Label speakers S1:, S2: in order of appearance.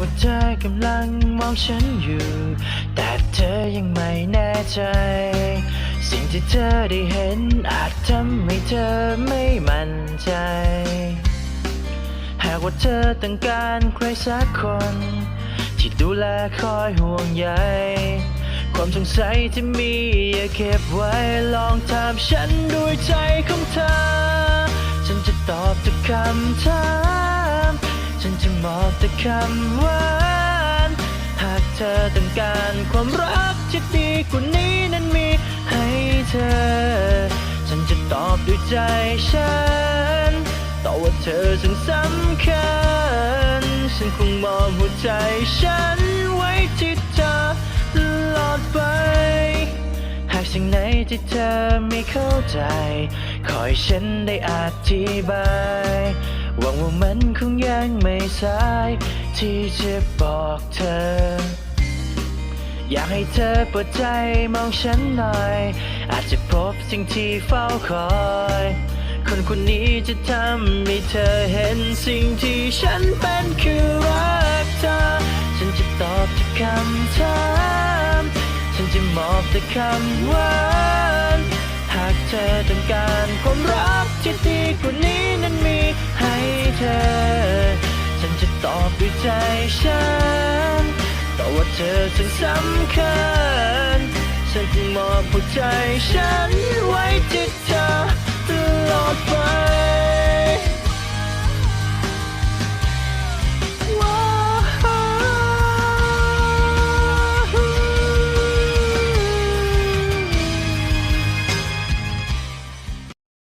S1: ว่าเธอกำลังมองฉันอยู่ แต่เธอยังไม่แน่ใจ สิ่งที่เธอได้เห็นอาจทำให้เธอไม่มั่นใจ หากว่าเธอต้องการใครสักคน ที่ดูแลคอยห่วงใยความสงสัยที่มีอย่าเก็บไว้ลองถามฉันด้วยใจของเธอ ฉันจะตอบทุกคำถามฉันจะมอ แต่คำหวานหากเธอต้องการความรักที่ดีกว่านี้นั้นมีให้เธอ ฉันจะตอบด้วยใจฉันต่อว่าเธอจึงสำคัญ ฉันคงมอบหัวใจฉันไว้ที่เธอตลอดไป หากสิ่งไหนที่เธอไม่เข้าใจ ขอให้ฉันได้อธิบาย หวังว่ามันคงยังไม่สาย ที่จะบอกเธอ อยากให้เธอเปิดใจมองฉันหน่อย อาจจะพบสิ่งที่เฝ้าคอยคนคนนี้จะทำให้เธอเห็นสิ่งที่ฉันเป็นคือรักเธอ ฉันจะตอบทุกคำถาม ฉันจะมอบแต่คำหวาน หากเธอต้องการความรักที่ดีกว่านี้ เธอ ฉันจะตอบด้วยใจฉันแต่ว่าเธอฉันสำคัญ ฉันจึงมอบหัวใจฉันไว้ที่เธอตลอดไป